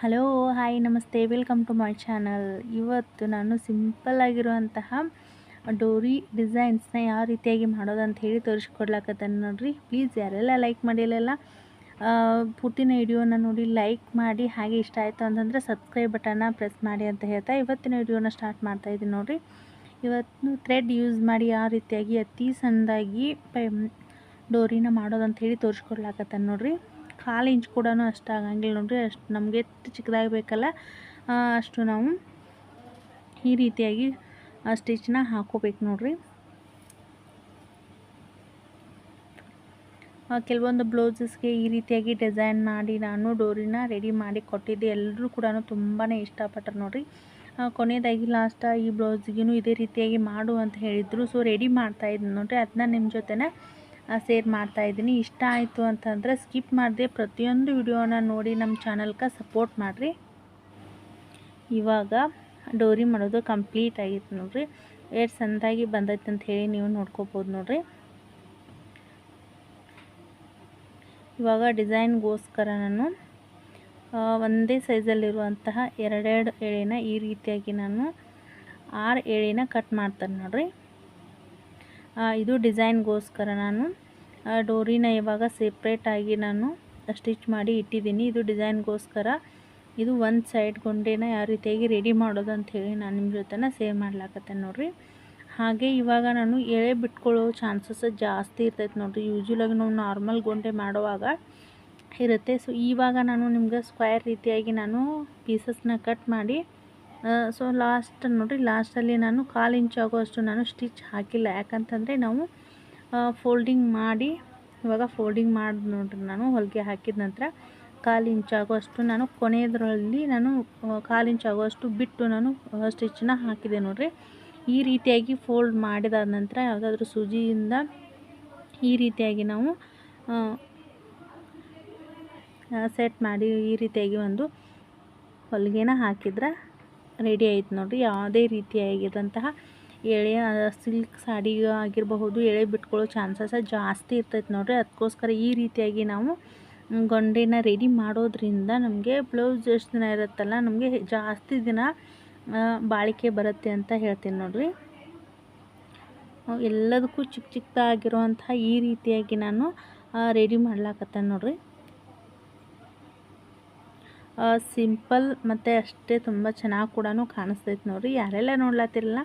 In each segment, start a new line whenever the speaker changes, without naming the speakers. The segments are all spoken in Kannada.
ಹಲೋ, ಹಾಯ್, ನಮಸ್ತೆ. Welcome to my channel. ಇವತ್ತು ನಾನು ಸಿಂಪಲ್ ಆಗಿರುವಂತಹ ಡೋರಿ ಡಿಸೈನ್ಸ್ನ ಯಾವ ರೀತಿಯಾಗಿ ಮಾಡೋದು ಅಂತ ಹೇಳಿ ತೋರಿಸ್ಕೊಡ್ಲಾಕತ್ತಾನೆ ನೋಡಿರಿ. ಪ್ಲೀಸ್ ಯಾರೆಲ್ಲ ಲೈಕ್ ಮಾಡಿಲ್ಲ ಪೂರ್ತಿನ ವಿಡಿಯೋನ ನೋಡಿ ಲೈಕ್ ಮಾಡಿ. ಹಾಗೆ ಇಷ್ಟ ಆಯಿತು ಅಂತಂದರೆ ಸಬ್ಸ್ಕ್ರೈಬ್ ಬಟನ್ನ ಪ್ರೆಸ್ ಮಾಡಿ ಅಂತ ಹೇಳ್ತಾ ಇವತ್ತಿನ ವಿಡಿಯೋನ ಸ್ಟಾರ್ಟ್ ಮಾಡ್ತಾ ಇದ್ದೀನಿ ನೋಡಿರಿ. ಇವತ್ತು ಥ್ರೆಡ್ ಯೂಸ್ ಮಾಡಿ ಯಾವ ರೀತಿಯಾಗಿ ಅತಿ ಸಣ್ಣದಾಗಿ ಡೋರಿನ ಮಾಡೋದಂತ ಹೇಳಿ ತೋರಿಸ್ಕೊಡ್ಲಾಕತ್ತಾನೆ ನೋಡ್ರಿ. ಕಾಲು ಇಂಚ್ ಕೂಡ ಅಷ್ಟು ಆಗಂಗಿಲ್ಲ ನೋಡಿರಿ, ಅಷ್ಟು ನಮಗೆ ಎಷ್ಟು ಚಿಕ್ಕದಾಗಿ ಬೇಕಲ್ಲ ಅಷ್ಟು ನಾವು ಈ ರೀತಿಯಾಗಿ ಸ್ಟಿಚ್ನ ಹಾಕೋಬೇಕು ನೋಡಿರಿ. ಕೆಲವೊಂದು ಬ್ಲೌಸಸ್ಗೆ ಈ ರೀತಿಯಾಗಿ ಡಿಸೈನ್ ಮಾಡಿ ನಾನು ಡೋರಿನ ರೆಡಿ ಮಾಡಿ ಕೊಟ್ಟಿದ್ದೆ ಎಲ್ಲರೂ ಕೂಡ ತುಂಬಾ ಇಷ್ಟಪಟ್ಟರು ನೋಡಿರಿ. ಕೊನೆಯದಾಗಿ ಲಾಸ್ಟ್ ಈ ಬ್ಲೌಸ್ಗೂ ಇದೇ ರೀತಿಯಾಗಿ ಮಾಡು ಅಂತ ಹೇಳಿದರು ಸೊ ರೆಡಿ ಮಾಡ್ತಾಯಿದ್ದೆ ನೋಡಿರಿ ಅದನ್ನ ನಿಮ್ಮ ಜೊತೆನೇ ಸೇರ್ ಮಾಡ್ತಾಯಿದ್ದೀನಿ ಇಷ್ಟ ಆಯಿತು ಅಂತಂದರೆ ಸ್ಕಿಪ್ ಮಾಡಿದೆ ಪ್ರತಿಯೊಂದು ವಿಡಿಯೋನ ನೋಡಿ ನಮ್ಮ ಚಾನಲ್ಗೆ ಸಪೋರ್ಟ್ ಮಾಡಿರಿ. ಇವಾಗ ಡೋರಿ ಮಾಡೋದು ಕಂಪ್ಲೀಟ್ ಆಗಿತ್ತು ನೋಡಿರಿ. ಎಷ್ಟು ಸಂದಾಗಿ ಬಂದೈತೆ ಅಂತ ಹೇಳಿ ನೀವು ನೋಡ್ಕೋಬೋದು ನೋಡಿರಿ. ಇವಾಗ ಡಿಸೈನ್ಗೋಸ್ಕರ ನಾನು ಒಂದೇ ಸೈಜಲ್ಲಿರುವಂತಹ ಎರಡೆರಡು ಎಳೆನ ಈ ರೀತಿಯಾಗಿ ನಾನು ಆರು ಎಳೆನ ಕಟ್ ಮಾಡ್ತಾರೆ ನೋಡಿರಿ. ಇದು ಡಿಸೈನ್ಗೋಸ್ಕರ ನಾನು ಡೋರಿನ ಇವಾಗ ಸೆಪ್ರೇಟಾಗಿ ನಾನು ಸ್ಟಿಚ್ ಮಾಡಿ ಇಟ್ಟಿದ್ದೀನಿ. ಇದು ಡಿಸೈನ್ಗೋಸ್ಕರ ಇದು ಒಂದು ಸೈಡ್ ಗೊಂಡೆನ ಯಾವ ರೀತಿಯಾಗಿ ರೆಡಿ ಮಾಡೋದು ಅಂತ ಹೇಳಿ ನಾನು ನಿಮ್ಮ ಜೊತೆನ ಸೇವ್ ಮಾಡ್ಲಾಕತ್ತೆ ನೋಡಿರಿ. ಹಾಗೆ ಇವಾಗ ನಾನು ಎಳೆ ಬಿಟ್ಕೊಳ್ಳೋ ಚಾನ್ಸಸ್ ಜಾಸ್ತಿ ಇರ್ತೈತೆ ನೋಡಿರಿ. ಯೂಶ್ವಲಾಗಿ ನಾವು ನಾರ್ಮಲ್ ಗೊಂಡೆ ಮಾಡುವಾಗ ಇರುತ್ತೆ. ಸೊ ಇವಾಗ ನಾನು ನಿಮ್ಗೆ ಸ್ಕ್ವೇರ್ ರೀತಿಯಾಗಿ ನಾನು ಪೀಸಸ್ನ ಕಟ್ ಮಾಡಿ ಸೊ ಲಾಸ್ಟ್ ನೋಡಿರಿ ಲಾಸ್ಟಲ್ಲಿ ನಾನು ಕಾಲು ಇಂಚು ಆಗೋಷ್ಟು ನಾನು ಸ್ಟಿಚ್ ಹಾಕಿಲ್ಲ. ಯಾಕಂತಂದರೆ ನಾವು ಫೋಲ್ಡಿಂಗ್ ಮಾಡಿ, ಇವಾಗ ಫೋಲ್ಡಿಂಗ್ ಮಾಡಿ ನೋಡಿರಿ ನಾನು, ಹೊಲಿಗೆ ಹಾಕಿದ ನಂತರ ಕಾಲು ಇಂಚಾಗುವಷ್ಟು ನಾನು ಕೊನೆಯದರಲ್ಲಿ ನಾನು ಕಾಲು ಇಂಚು ಆಗೋಷ್ಟು ಬಿಟ್ಟು ನಾನು ಸ್ಟಿಚ್ನ ಹಾಕಿದೆ ನೋಡಿರಿ. ಈ ರೀತಿಯಾಗಿ ಫೋಲ್ಡ್ ಮಾಡಿದಾದ ನಂತರ ಯಾವುದಾದ್ರೂ ಸೂಜಿಯಿಂದ ಈ ರೀತಿಯಾಗಿ ನಾವು ಸೆಟ್ ಮಾಡಿ ಈ ರೀತಿಯಾಗಿ ಒಂದು ಹೊಲಿಗೆನ ಹಾಕಿದ್ರೆ ರೆಡಿ ಆಯ್ತು ನೋಡಿರಿ. ಯಾವುದೇ ರೀತಿಯಾಗಿದ್ದಂತಹ ಎಳೆ ಸಿಲ್ಕ್ ಸಾಡಿ ಆಗಿರಬಹುದು, ಎಳೆ ಬಿಟ್ಕೊಳ್ಳೋ ಚಾನ್ಸಸ್ ಜಾಸ್ತಿ ಇರ್ತೈತೆ ನೋಡಿರಿ. ಅದಕ್ಕೋಸ್ಕರ ಈ ರೀತಿಯಾಗಿ ನಾವು ಗೊಂಡೆನ ರೆಡಿ ಮಾಡೋದ್ರಿಂದ ನಮಗೆ ಬ್ಲೌಸ್ ಎಷ್ಟು ದಿನ ಇರುತ್ತಲ್ಲ, ನಮಗೆ ಜಾಸ್ತಿ ದಿನ ಬಾಳಿಕೆ ಬರುತ್ತೆ ಅಂತ ಹೇಳ್ತೀನಿ ನೋಡಿರಿ. ಎಲ್ಲದಕ್ಕೂ ಚಿಕ್ಕ ಚಿಕ್ಕದಾಗಿರುವಂತಹ ಈ ರೀತಿಯಾಗಿ ನಾನು ರೆಡಿ ಮಾಡ್ಲಾಕತ್ತೇನೆ ನೋಡಿರಿ. ಸಿಂಪಲ್ ಮತ್ತು ಅಷ್ಟೇ ತುಂಬ ಚೆನ್ನಾಗಿ ಕೂಡ ಕಾಣಿಸ್ತೈತೆ ನೋಡಿರಿ. ಯಾರೆಲ್ಲ ನೋಡ್ಲತ್ತಿರಲ್ಲ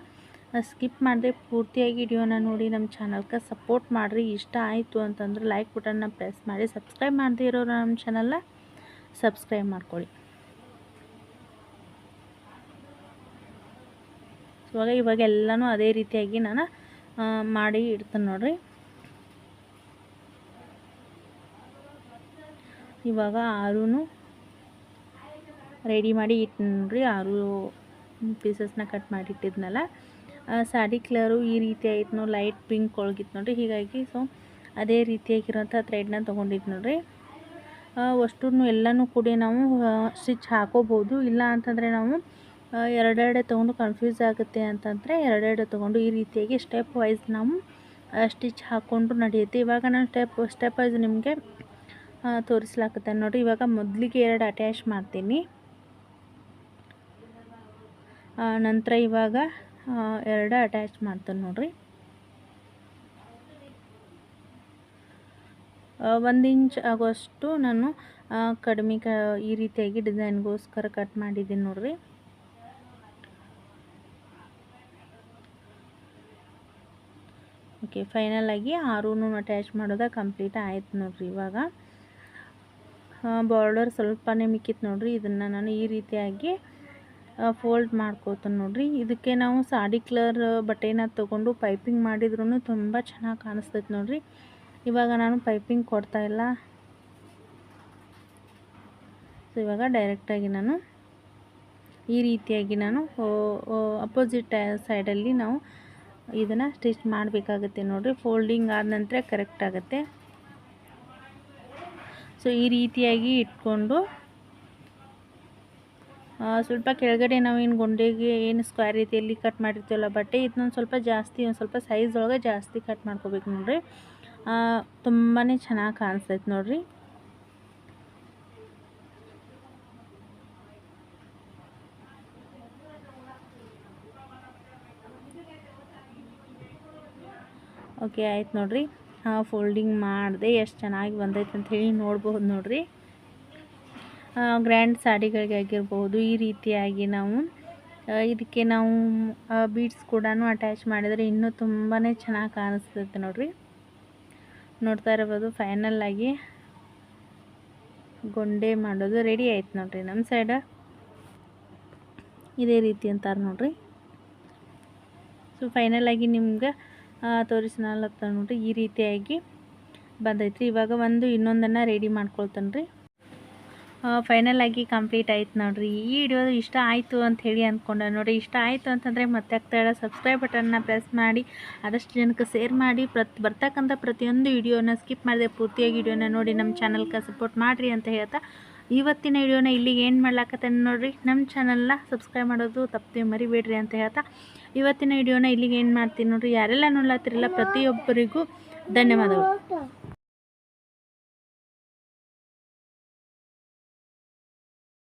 ಸ್ಕಿಪ್ ಮಾಡಿದೆ ಪೂರ್ತಿಯಾಗಿ ವಿಡಿಯೋನ ನೋಡಿ ನಮ್ಮ ಚಾನಲ್ಗೆ ಸಪೋರ್ಟ್ ಮಾಡಿರಿ. ಇಷ್ಟ ಆಯಿತು ಅಂತಂದ್ರೆ ಲೈಕ್ ಬಟನ್ನ ಪ್ರೆಸ್ ಮಾಡಿ, ಸಬ್ಸ್ಕ್ರೈಬ್ ಮಾಡದೇ ಇರೋರು ನಮ್ಮ ಚಾನಲ್ನ ಸಬ್ಸ್ಕ್ರೈಬ್ ಮಾಡ್ಕೊಳ್ಳಿ. ಇವಾಗ ಇವಾಗ ಎಲ್ಲನೂ ಅದೇ ರೀತಿಯಾಗಿ ನಾನು ಮಾಡಿ ಇಡ್ತೇನೆ ನೋಡಿರಿ. ಇವಾಗ ಆರೂ ರೆಡಿ ಮಾಡಿ ಇಟ್ಟು ನೋಡ್ರಿ ಆರು ಪೀಸಸ್ನ ಕಟ್ ಮಾಡಿ ಇಟ್ಟಿದ್ನಲ್ಲ. ಸಾಡಿ ಕಲರು ಈ ರೀತಿ ಆಯ್ತು ನೋಡಿ ಲೈಟ್ ಪಿಂಕ್ ಒಳಗಿತ್ತು ನೋಡಿರಿ. ಹೀಗಾಗಿ ಸೊ ಅದೇ ರೀತಿಯಾಗಿರೋಂಥ ಥ್ರೆಡ್ನ ತೊಗೊಂಡಿದ್ದು ನೋಡಿರಿ. ಅಷ್ಟು ಎಲ್ಲನೂ ಕೂಡ ನಾವು ಸ್ಟಿಚ್ ಹಾಕೋಬೋದು ಇಲ್ಲ ಅಂತಂದರೆ ನಾವು ಎರಡೆರಡೆ ತೊಗೊಂಡು ಕನ್ಫ್ಯೂಸ್ ಆಗುತ್ತೆ ಅಂತಂದರೆ ಎರಡೆರಡೆ ತೊಗೊಂಡು ಈ ರೀತಿಯಾಗಿ ಸ್ಟೆಪ್ ವೈಸ್ ನಾವು ಸ್ಟಿಚ್ ಹಾಕ್ಕೊಂಡು ನಡೆಯುತ್ತೆ. ಇವಾಗ ನಾನು ಸ್ಟೆಪ್ ಸ್ಟೆಪ್ ವೈಸ್ ನಿಮಗೆ ತೋರಿಸ್ಲಾಕತ್ತೆ ನೋಡಿರಿ. ಇವಾಗ ಮೊದಲಿಗೆ ಎರಡು ಅಟ್ಯಾಚ್ ಮಾಡ್ತೀನಿ. ನಂತರ ಇವಾಗ ಎರಡು ಅಟ್ಯಾಚ್ ಮಾಡ್ತಾನೆ ನೋಡಿರಿ. ಒಂದು ಇಂಚ್ ಆಗೋಷ್ಟು ನಾನು ಕಡಿಮೆ ಕ, ಈ ರೀತಿಯಾಗಿ ಡಿಸೈನ್ಗೋಸ್ಕರ ಕಟ್ ಮಾಡಿದ್ದೀನಿ ನೋಡಿರಿ. ಓಕೆ ಫೈನಲಾಗಿ ಆರೂನು ಅಟ್ಯಾಚ್ ಮಾಡೋದ ಕಂಪ್ಲೀಟ್ ಆಯ್ತು ನೋಡಿರಿ ಇವಾಗ. ಬಾರ್ಡರ್ ಸ್ವಲ್ಪನೇ ಮಿಕ್ಕಿತ್ತು ನೋಡಿರಿ. ಇದನ್ನು ನಾನು ಈ ರೀತಿಯಾಗಿ ಫೋಲ್ಡ್ ಮಾಡ್ಕೋತಾನೆ ನೋಡ್ರಿ. ಇದಕ್ಕೆ ನಾವು ಸಾಡಿ ಕಲರ್ ಬಟ್ಟೆನ ತೊಗೊಂಡು ಪೈಪಿಂಗ್ ಮಾಡಿದ್ರೂ ತುಂಬ ಚೆನ್ನಾಗಿ ಕಾಣಿಸ್ತೈತೆ ನೋಡ್ರಿ. ಇವಾಗ ನಾನು ಪೈಪಿಂಗ್ ಕೊಡ್ತಾಯಿಲ್ಲ ಸೊ ಇವಾಗ ಡೈರೆಕ್ಟಾಗಿ ನಾನು ಈ ರೀತಿಯಾಗಿ ನಾನು ಅಪೋಸಿಟ್ ಸೈಡಲ್ಲಿ ನಾವು ಇದನ್ನು ಸ್ಟಿಚ್ ಮಾಡಬೇಕಾಗುತ್ತೆ ನೋಡಿರಿ. ಫೋಲ್ಡಿಂಗ್ ಆದ ನಂತರ ಕರೆಕ್ಟ್ ಆಗುತ್ತೆ. ಸೊ ಈ ರೀತಿಯಾಗಿ ಇಟ್ಕೊಂಡು ಸ್ವಲ್ಪ ಕೆಳಗಡೆ ನಾವು ನಾವೇನು ಗೊಂಡೆಗೆ ಏನು ಸ್ಕ್ವೇರ್ ರೀತಿಯಲ್ಲಿ ಕಟ್ ಮಾಡಿರ್ತೀವಲ್ಲ ಬಟ್ಟೆ ಇದನ್ನೊಂದು ಸ್ವಲ್ಪ ಜಾಸ್ತಿ, ಒಂದು ಸ್ವಲ್ಪ ಸೈಜ್ ಒಳಗೆ ಜಾಸ್ತಿ ಕಟ್ ಮಾಡ್ಕೋಬೇಕು ನೋಡಿರಿ. ತುಂಬಾ ಚೆನ್ನಾಗಿ ಕಾಣಿಸ್ತೈತೆ ನೋಡಿರಿ. ಓಕೆ ಆಯ್ತು ನೋಡಿರಿ. ಫೋಲ್ಡಿಂಗ್ ಮಾಡಿದೆ ಎಷ್ಟು ಚೆನ್ನಾಗಿ ಬಂದೈತೆ ಅಂತ ಹೇಳಿ ನೋಡ್ಬೋದು ನೋಡಿರಿ. ಗ್ರ್ಯಾಂಡ್ ಸಾಡಿಗಳಿಗೆ ಆಗಿರ್ಬೋದು ಈ ರೀತಿಯಾಗಿ ನಾವು ಇದಕ್ಕೆ ನಾವು ಬೀಡ್ಸ್ ಕೂಡ ಅಟ್ಯಾಚ್ ಮಾಡಿದರೆ ಇನ್ನೂ ತುಂಬಾ ಚೆನ್ನಾಗಿ ಕಾಣಿಸ್ತೈತೆ ನೋಡಿರಿ. ನೋಡ್ತಾ ಇರ್ಬೋದು ಫೈನಲ್ ಆಗಿ ಗೊಂಡೆ ಮಾಡೋದು ರೆಡಿ ಆಯ್ತು ನೋಡಿರಿ ನಮ್ಮ ಸೈಡ ಇದೇ ರೀತಿ ಅಂತಾರೆ ನೋಡಿರಿ. ಸೊ ಫೈನಲ್ ಆಗಿ ನಿಮ್ಗೆ ತೋರಿಸ್ನಲ್ಲತ್ತ ನೋಡಿರಿ, ಈ ರೀತಿಯಾಗಿ ಬಂದೈತ್ರಿ. ಇವಾಗ ಒಂದು ಇನ್ನೊಂದನ್ನು ರೆಡಿ ಮಾಡ್ಕೊಳ್ತಾನೆ ರೀ ಫೈನಲ್ ಆಗಿ ಕಂಪ್ಲೀಟ್ ಆಯ್ತು ನೋಡ್ರಿ. ಈ ವಿಡಿಯೋ ಇಷ್ಟ ಆಯಿತು ಅಂತ ಹೇಳಿ ಅಂದ್ಕೊಂಡೆ ನೋಡಿರಿ. ಇಷ್ಟ ಆಯಿತು ಅಂತಂದರೆ ಮತ್ತೆ ಆಗ್ತಾಯಿಲ್ಲ ಸಬ್ಸ್ಕ್ರೈಬ್ ಬಟನ್ನ ಪ್ರೆಸ್ ಮಾಡಿ, ಆದಷ್ಟು ಜನಕ್ಕೆ ಶೇರ್ ಮಾಡಿ. ಪ್ರತಿ, ಬರ್ತಕ್ಕಂಥ ಪ್ರತಿಯೊಂದು ವಿಡಿಯೋನ ಸ್ಕಿಪ್ ಮಾಡಿದೆ ಪೂರ್ತಿಯಾಗಿ ವಿಡಿಯೋನ ನೋಡಿ ನಮ್ಮ ಚಾನಲ್ಗೆ ಸಪೋರ್ಟ್ ಮಾಡಿರಿ ಅಂತ ಹೇಳ್ತಾ, ಇವತ್ತಿನ ವಿಡಿಯೋನ ಇಲ್ಲಿಗೆ ಏನು ಮಾಡ್ಲಾಕತ್ತೇನೆ ನೋಡಿರಿ. ನಮ್ಮ ಚಾನಲ್ನ ಸಬ್ಸ್ಕ್ರೈಬ್ ಮಾಡೋದು ತಪ್ಪದೆ ಮರಿಬೇಡ್ರಿ ಅಂತ ಹೇಳ್ತಾ, ಇವತ್ತಿನ ವಿಡಿಯೋನ ಇಲ್ಲಿಗೆ ಏನು ಮಾಡ್ತೀನಿ ನೋಡಿರಿ. ಯಾರೆಲ್ಲ ನೋಡ್ಲಾತಿರಲ್ಲ ಪ್ರತಿಯೊಬ್ಬರಿಗೂ ಧನ್ಯವಾದಗಳು.